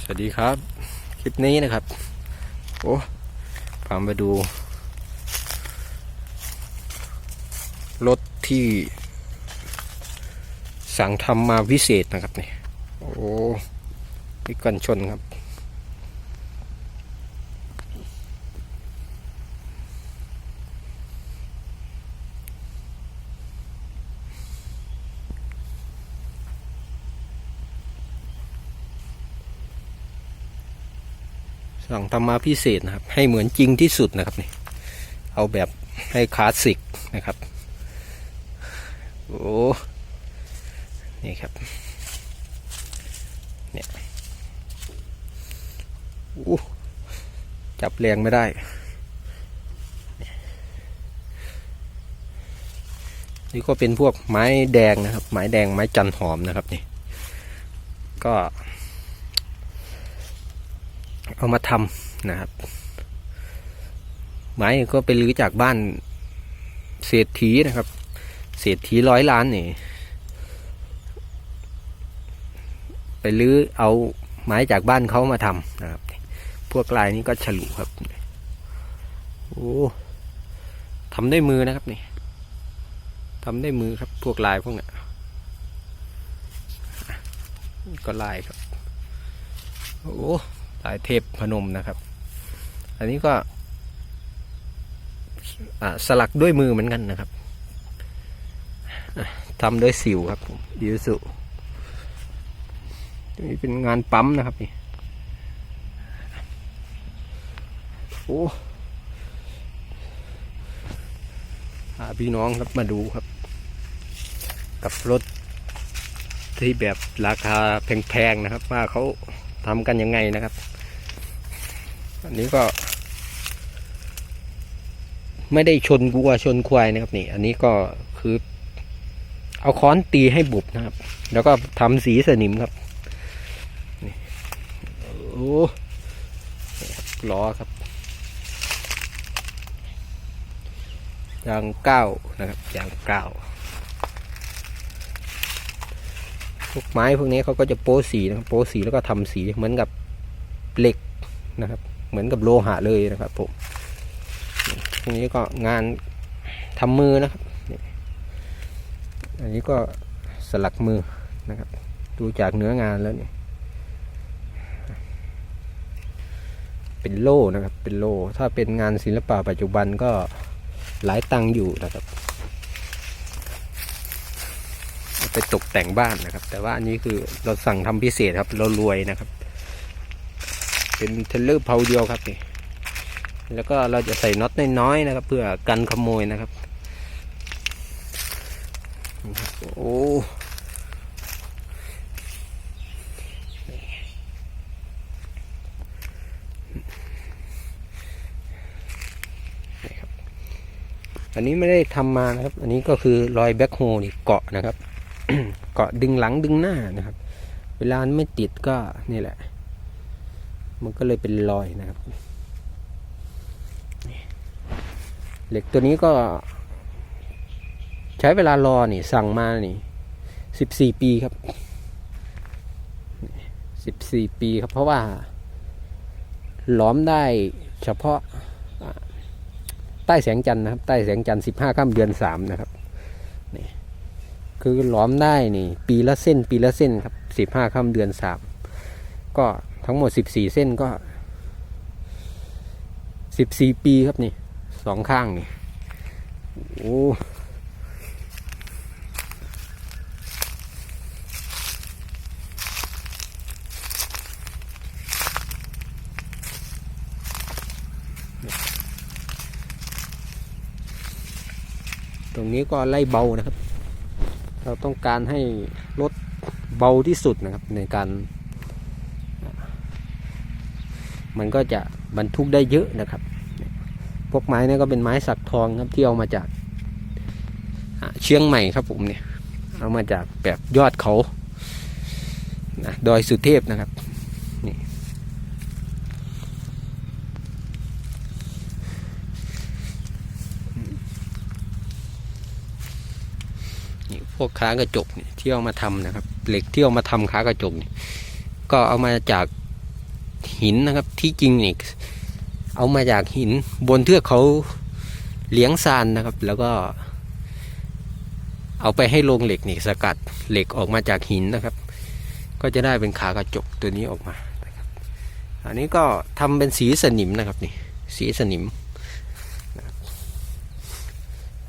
สวัสดีครับ คลิปนี้นะครับ โอ้พามาดู รถที่ สั่งทำมาวิเศษนะครับเนี่ยโอ้พิกันชนครับ สั่งทำมาพิเศษนะครับ ให้เหมือนจริงที่สุดนะครับนี่เอาแบบให้คลาสสิกนะครับโอ้นี่ครับเนี่ยโอ้จับแรงไม่ได้ นี่ก็เป็นพวกไม้แดงนะครับ ไม้แดงไม้จันหอมนะครับนี่ ก็ เอามาทำนะครับ ไม้ก็ไปรื้อจากบ้านเศรษฐีนะครับ เศรษฐีร้อยล้านนี่ ไปรื้อเอาไม้จากบ้านเขามาทำนะครับ พวกลายนี้ก็ฉลุครับ โอ้ทำได้มือนะครับนี่ทำได้มือครับ พวกลายพวกนี้ก็ลายครับ โอ้ ลายเทพพนมนะครับ อันนี้ก็สลักด้วยมือเหมือนกันนะครับทำด้วยสิวครับยูสุนี่เป็นงานปั๊มนะครับนี่โอ้พาพี่น้องครับมาดูครับ กับรถที่แบบราคาแพงๆนะครับ ว่าเขา ทำกันยังไงนะครับ อันนี้ก็ ไม่ได้ชนวัวชนควายนะครับนี่ อันนี้ก็คือ เอาค้อนตีให้บุบนะครับ แล้วก็ทำสีสนิมครับนี่โอ้ล้อครับยางเก้านะครับยางเก้า พวกไม้พวกนี้เขาก็จะโป้สีนะครับโป้สีแล้วก็ทำสีเหมือนกับเหล็กนะครับ เหมือนกับโลหะเลยนะครับผมพวกนี้ก็งานทำมือนะครับอันนี้ก็สลักมือนะครับ ดูจากเนื้องานแล้วเนี่ยเป็นโล่นะครับ เป็นโล่ถ้าเป็นงานศิลปะปัจจุบันก็หลายตังอยู่นะครับเอา ไปตกแต่งบ้านนะครับ แต่ว่าอันนี้คือเราสั่งทำพิเศษครับ เรารวยนะครับ เป็นเทเลอร์เพาเดียวครับนี่แล้วก็เราจะใส่น็อตน้อยๆนะครับ เพื่อกันขโมยนะครับ โอ้นี่ครับอันนี้ไม่ได้ทำมานะครับ อันนี้ก็คือรอยแบ็คโฮนี่เกาะนะครับ เกาะดึงหลังดึงหน้านะครับ เวลาไม่ติดก็นี่แหละ มันก็เลยเป็นรอยนะครับเหล็กตัวนี้ก็ ใช้เวลารอนี่สั่งมานี่สิบสี่ปีครับสิบสี่ปีครับ เพราะว่าหล้อมได้เฉพาะใต้แสงจันทร์นะครับ ใต้แสงจันทร์สิบห้าค่ำเดือนสามนะครับนี่ คือหล้อมได้นี่ ปีละเส้นปีละเส้นครับสิบห้าค่ำเดือนสามก็ทั้งหมดสิบสี่เส้นก็สิบสี่ปีครับนี่สองข้างนี่โอ้ตรงนี้ก็ไล่เบานะครับ เราต้องการให้รถเบาที่สุดนะครับในการ มันก็จะบรรทุกได้เยอะนะครับ พวกไม้นี่ก็เป็นไม้สักทองครับที่เอามาจากเชียงใหม่ครับผมเนี่ยเอามาจากแบบยอดเขานะดอยสุเทพนะครับ นี่ นี่ พวกค้ากระจกเนี่ยที่เอามาทำนะครับ เหล็กที่เอามาทำค้ากระจกเนี่ยก็เอามาจากหินนะครับที่จริงนี่เอามาจากหินบนเทือกเขาเลียงซานนะครับ แล้วก็ เอาไปให้โรงเหล็กนี่สกัดเหล็กออกมาจากหินนะครับ ก็จะได้เป็นขากระจกตัวนี้ออกมานะครับอันนี้ก็ทำเป็นสีสนิมนะครับนี่สีสนิมนะครับ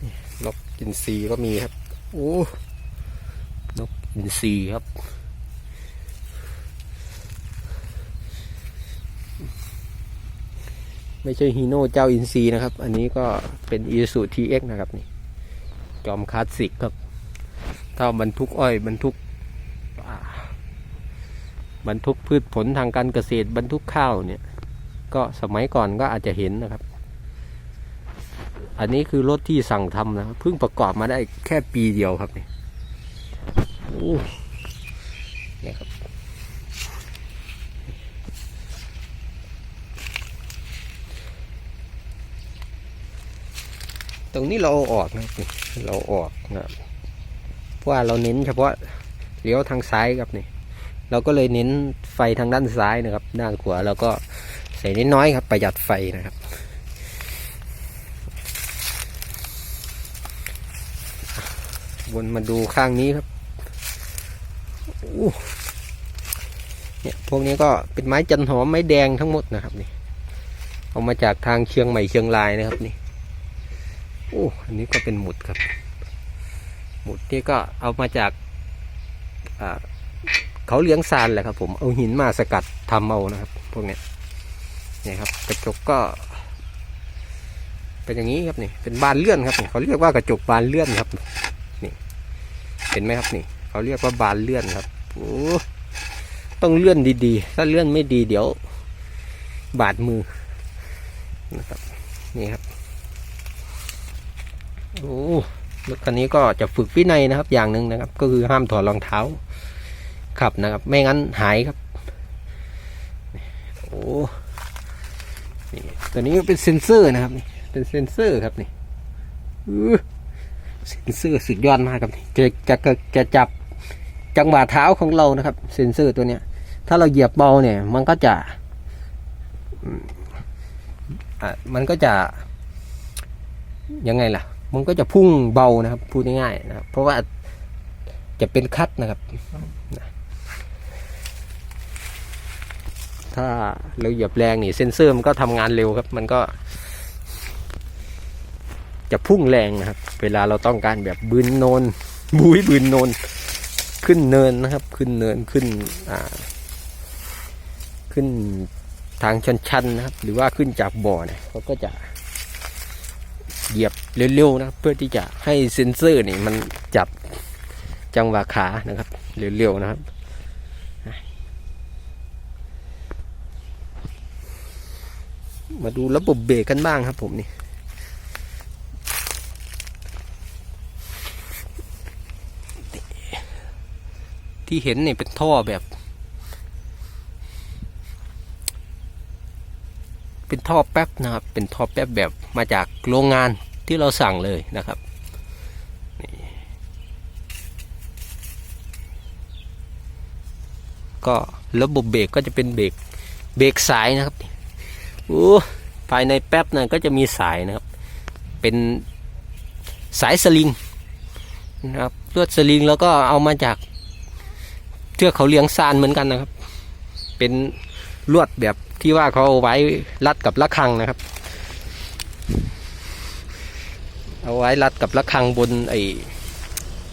นี่นกอินทรีก็มีครับ โอ้นกอินทรีครับ ไม่ใช่ฮีโน่เจ้าอินซีนะครับ อันนี้ก็เป็นอีซูทีเอ็กนะครับนี่ จอมคลาสสิกครับ ถ้าบรรทุกอ้อยบรรทุกบรรทุกพืชผลทางการเกษตรบรรทุกข้าวเนี่ย ก็สมัยก่อนก็อาจจะเห็นนะครับ อันนี้คือรถที่สั่งทำนะเพิ่งประกอบมาได้แค่ปีเดียวครับนี่โอ้เนี่ยครับตรงนี้เราออกนะเราออกนะเพราะว่าเราเน้นเฉพาะเลี้ยวทางซ้ายครับนี่ เราก็เลยเน้นไฟทางด้านซ้ายนะครับ ด้านขวาเราก็ใส่น้อยครับ ประหยัดไฟนะครับ วนมาดูข้างนี้ครับเนี่ยพวกนี้ก็เป็นไม้จันหอมไม้แดงทั้งหมดนะครับนี่เอามาจากทางเชียงใหม่เชียงรายนะครับนี่โอ้อันนี้ก็เป็นหมุดครับ หมุดนี่ก็เอามาจากเขาเลี้ยงซานแหละครับ ผมเอาหินมาสกัดทำเอานะครับ พวกเนี้ยเนี่ยครับ กระจกก็ เป็นอย่างนี้ครับนี่เป็นบานเลื่อนครับเขาเรียกว่ากระจกบานเลื่อนครับ เห็นไหมครับนี่เขาเรียกว่าบานเลื่อนครับโอ้ต้องเลื่อนดีๆ ถ้าเลื่อนไม่ดีเดี๋ยว บาดมือนะครับนี่ครับโอ้รถคันนี้ก็จะฝึกวินัยนะครับ อย่างหนึ่งนะครับ ก็คือห้ามถอดรองเท้าขับนะครับ ไม่งั้นหายครับโอ้นี่ตัวนี้เป็นเซ็นเซอร์นะครับนี่เป็นเซ็นเซอร์ครับนี่อ เซ็นเซอร์สุดยอดมากครับจะจะจะจะจับจังหวะเท้าของเรานะครับ เซ็นเซอร์ตัวเนี้ย ถ้าเราเหยียบเบาเนี่ย มันก็จะอ่ามันก็จะยังไงล่ะ มันก็จะพุ่งเบานะครับ พูดง่ายๆนะเพราะว่าจะเป็นคัดนะครับ ถ้าเราเหยียบแรงนี่เซนเซอร์มันก็ทำงานเร็วครับ มันก็ จะพุ่งแรงนะครับ เวลาเราต้องการแบบบืนโนนบุยบืนโนนขึ้นเนินนะครับ ขึ้นเนินขึ้นอ่า ขึ้นทางชันๆนะครับ หรือว่าขึ้นจากบ่อเนี่ยเขาก็จะเหยียบเร็วๆนะเพื่อที่จะให้เซ็นเซอร์นี่มันจับจังหวะขานะครับเร็วๆนะครับมาดูระบบเบรกกันบ้างครับผมนี่ ที่เห็นนี่เป็นท่อแบบ เป็นท่อแป๊บนะครับ เป็นท่อแป๊บแบบมาจากโรงงานที่เราสั่งเลยนะครับก็ระบบเบรกก็จะเป็นเบรกเบรกสายนะครับโอ้ภายในแป๊บนะก็จะมีสายนะครับเป็นสายสลิงนะครับลวดสลิงแล้วก็เอามาจาก เทือกเขาเลี้ยงซานเหมือนกันนะครับ เป็นลวดแบบที่ว่าเขาเอาไว้รัดกับระฆังนะครับ เอาไว้รัดกับระฆังบนไอ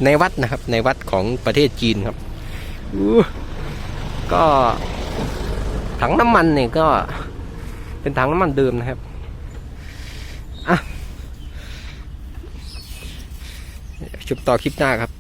ในวัดนะครับ ในวัดของประเทศจีนครับก็ถังน้ำมันเนี่ยก็เป็นถังน้ำมันเดิมนะครับอะชมต่อคลิปหน้าครับ